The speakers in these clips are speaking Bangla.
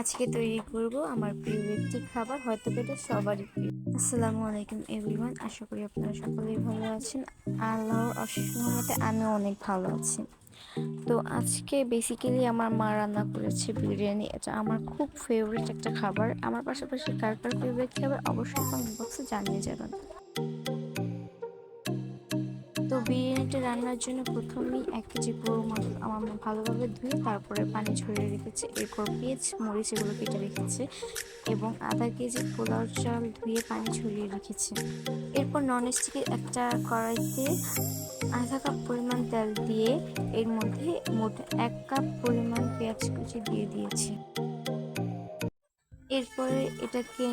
আজকে তৈরি করব আমার প্রিয় একটি খাবার, হয়তো এটা সবারই প্রিয়। আসসালামু আলাইকুম, এভরিওয়ান। আশা করি আপনারা সকলেই ভালো আছেন। আল্লাহর অশেষ রহমতে আমিও অনেক ভালো আছি। তো আজকে বেসিক্যালি আমার মা রান্না করেছে বিরিয়ানি। এটা আমার খুব ফেভারিট একটা খাবার। আমার পাশাপাশি কার কার ফেভারিট খাবার অবশ্যই কমেন্ট বক্সে জানিয়ে যাবেন বিরিয়ানিটা রান্নার জন্য প্রথমেই এক কেজি গরু মাংস আমার ভালোভাবে ধুয়ে তারপরে পানি ছড়িয়ে রেখেছে। এরপর পেঁয়াজ, মরিচ এগুলো কেটে রেখেছে এবং আধা কেজি পোলাও চাল ধুয়ে পানি ছড়িয়ে রেখেছে। এরপর নন স্টিকের একটা কড়াইতে আধা কাপ পরিমাণ তেল দিয়ে এর মধ্যে মোট এক কাপ পরিমাণ পেঁয়াজ কুচি দিয়ে দিয়েছি। এরপরে এটাকে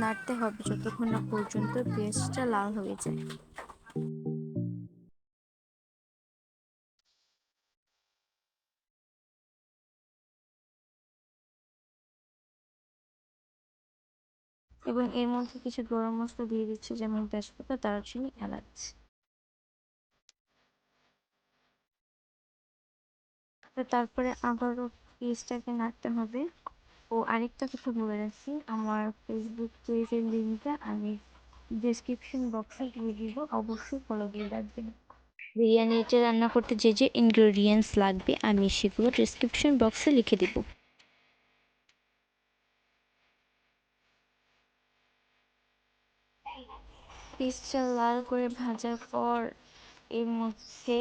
নাড়তে হবে যতক্ষণ না পর্যন্ত পেঁয়াজটা লাল হয়ে যায়। এবং এর মধ্যে কিছু গরম মশলা দিয়ে দিচ্ছি, যেমন তেজপাতা, দারুচিনি, এলাচ। তারপরে আবারও পেস্টটাকে নাড়তে হবে। ও আরেকটা কথা বলে রাখছি আমার ফেসবুক পেজের লিঙ্কটা আমি ডিসক্রিপশন বক্সে দিয়ে দিব, অবশ্যই ফলো দিয়ে রাখবেন। বিরিয়ানিটা রান্না করতে যে যে ইনগ্রেডিয়েন্টস লাগবে, আমি সেগুলো ডিসক্রিপশন বক্সে লিখে দেবো। পিসটা লাল করে ভাজার পর এর মধ্যে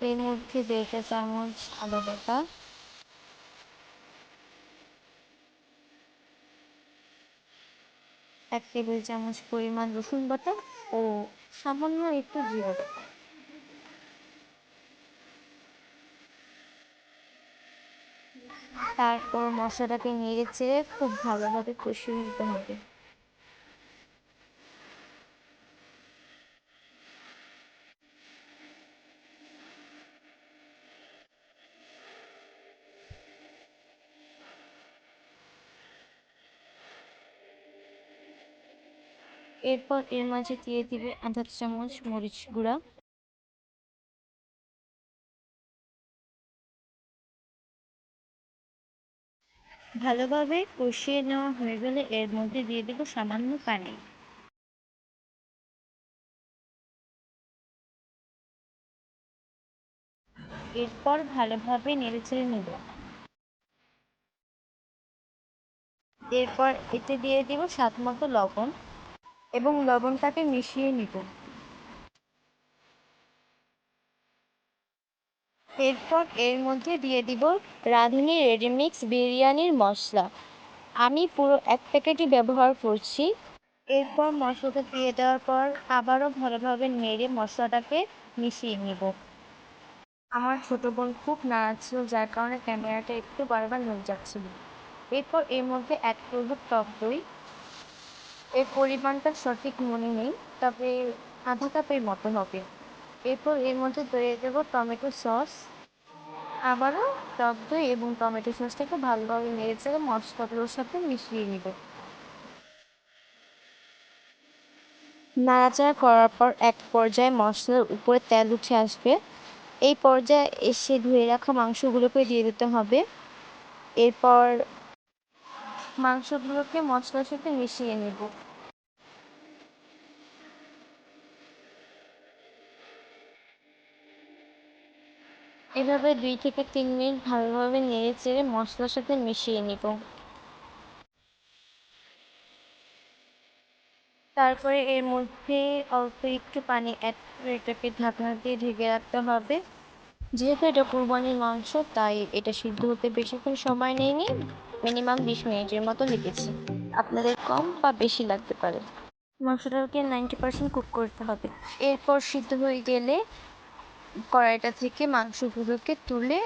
এর মধ্যে দেড়টা চামচ আদা বাটা। এক টেবিল চামচ পরিমাণ রসুন বাটা ও সামান্য একটু জিরা বাটা। তারপর মশলাটাকে নেড়ে চেড়ে খুব ভালোভাবে কষিয়ে নিতে হবে। এরপর এর মাঝে দিয়ে দিবে আধা চামচ মরিচ গুঁড়া। ভালোভাবে কষিয়ে নেওয়া হয়ে গেলে এর মধ্যে দিয়ে দেবো সামান্য পানি। এরপর ভালোভাবে নেড়ে চেড়ে নেব। এরপর এতে দিয়ে দিব স্বাদ মতো লবণ। এবং লবণটাকে মিশিয়ে নিব। এরপর এর মধ্যে দিয়ে দিব রাঁধুনি রেডিমিক্স বিরিয়ানির মশলা। আমি পুরো এক প্যাকেটই ব্যবহার করছি। এরপর মশলাটা দিয়ে দেওয়ার পর আবারও ভালোভাবে নেড়ে মশলাটাকে মিশিয়ে নিব। আমার ছোট বোন খুব নাড়াচ্ছিল যার কারণে ক্যামেরাটা একটু বারবার নড়ে যাচ্ছিল। এরপর এর মধ্যে এক করব টক দই এর পরিমাণটা সঠিক মনে নেই, তবে আধা কাপের মতো হবে। এরপর এর মধ্যে দিয়ে দেবো টমেটো সস। আবারও টক দই এবং টমেটো সসটাকে ভালোভাবে নেড়ে চেড়ে মশলাগুলোর সাথে মিশিয়ে নিব। নাড়াচাড়া করার পর এক পর্যায়ে মশলার উপরে তেল উঠে আসবে। এই পর্যায়ে এসে ধুয়ে রাখা মাংসগুলোকে দিয়ে দিতে হবে। এরপর মাংসগুলোকে মশলার সাথে মিশিয়ে নেব। এভাবে দুই থেকে তিন মিনিট ভালোভাবে নেড়ে চেড়ে মশলার সাথে মিশিয়ে নিব। তারপরে এর মধ্যে অল্প একটু পানি অ্যাড করে এটাকে ঢাকনা দিয়ে ঢেকে রাখতে হবে। যেহেতু এটা কুরবানির মাংস, তাই এটা সিদ্ধ হতে বেশিক্ষণ সময় নেয়নি। মিনিমাম বিশ মিনিটের মতো লেগেছে। আপনাদের কম বা বেশি লাগতে পারে। মাংসটাকে নাইনটি পার্সেন্ট কুক করতে হবে। এরপর সিদ্ধ হয়ে গেলে কড়াইটা থেকে মাংসগুলোকে তুলে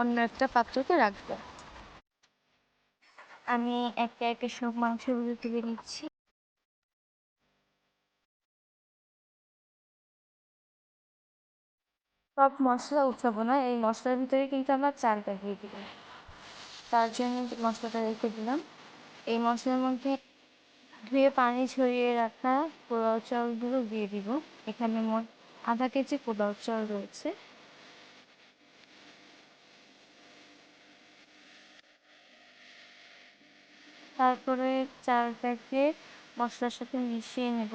অন্য একটা পাত্রতে রাখব। আমি একে একে সব মাংসগুলো তুলে নিচ্ছি। সব মশলা উঠাবো না এই মশলার ভিতরে কিন্তু আমরা চালটা দিয়ে দিব। তার জন্য মশলাটা রেখে দিলাম। এই মশলার মধ্যে ধুয়ে পানি ছড়িয়ে রাখা পোলাও চালগুলো দিয়ে দিব। এখানে মোট আধা কেজি পোলাও চাল রয়েছে। তারপরে চালটাকে মশলার সাথে মিশিয়ে নেব।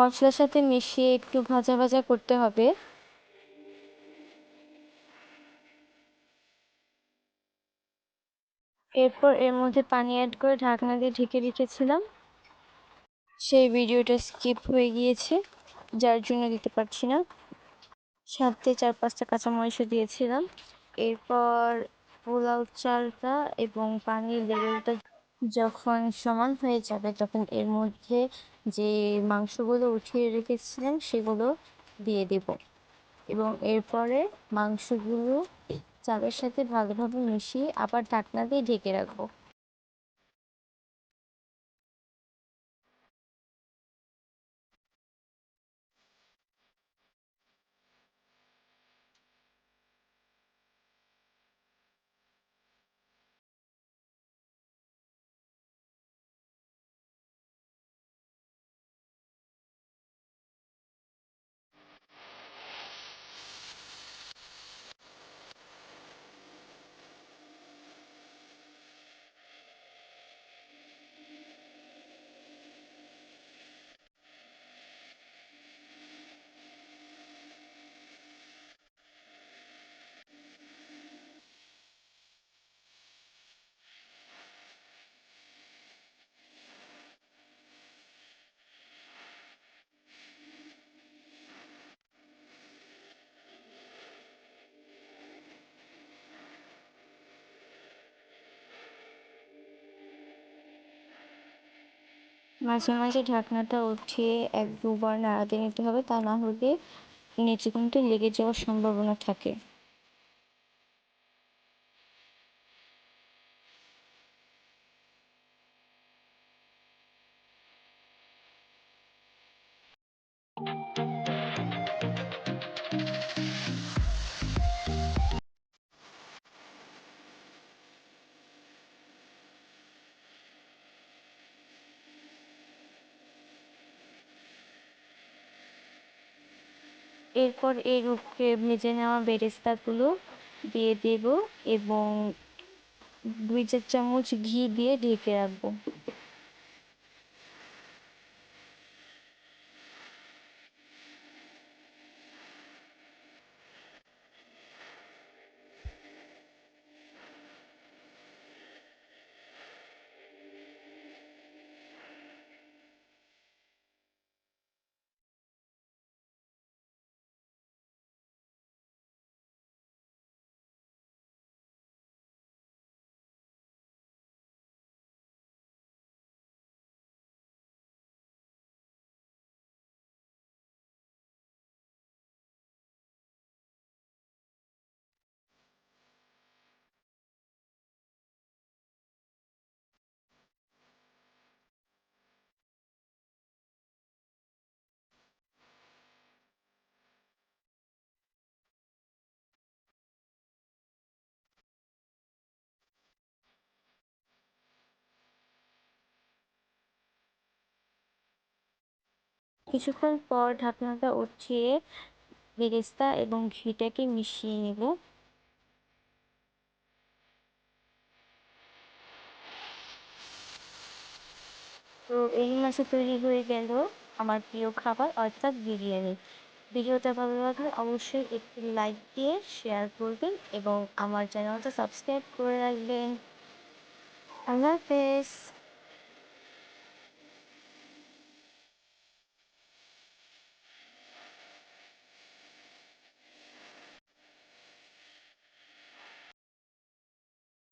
মশলার সাথে মিশিয়ে একটু ভাজা ভাজা করতে হবে। এরপর এর মধ্যে পানি অ্যাড করে ঢাকনা দিয়ে ঢেকে রেখেছিলাম। সেই ভিডিওটা স্কিপ হয়ে গিয়েছে, যার জন্য দিতে পারছি না। সাথে চার পাঁচটা কাঁচামরিচও দিয়েছিলাম। এরপর পোলাও চালটা এবং পানির লেভেলটা যখন সমান হয়ে যাবে, তখন এর মধ্যে যে মাংসগুলো উঠিয়ে রেখেছিলাম সেগুলো দিয়ে দেব। এবং এরপরে মাংসগুলো চালের সাথে ভালোভাবে মিশিয়ে আবার ঢাকনা দিয়ে ঢেকে রাখব। মাঝে মাঝে ঢাকনাটা উঠিয়ে এক দুবার নাড়াতে নিতে হবে, তা না হলে নিচে কিন্তু লেগে যাওয়ার সম্ভাবনা থাকে। এরপর এই রূপকে ভেজে নেওয়া বেরেস্তাগুলো দিয়ে দেব এবং দুই চার চামচ ঘি দিয়ে ঢেকে রাখব। কিছুক্ষণ পর ঢাকনাটা উঠিয়ে বেরেস্তা এবং ঘিটাকে মিশিয়ে নেব। তো এই মাসে তৈরি হয়ে গেল আমার প্রিয় খাবার, অর্থাৎ বিরিয়ানি। ভিডিওটা ভালো লাগলে অবশ্যই একটি লাইক দিয়ে শেয়ার করবেন এবং আমার চ্যানেলটা সাবস্ক্রাইব করে রাখবেন। আল্লাহ হাফেজ।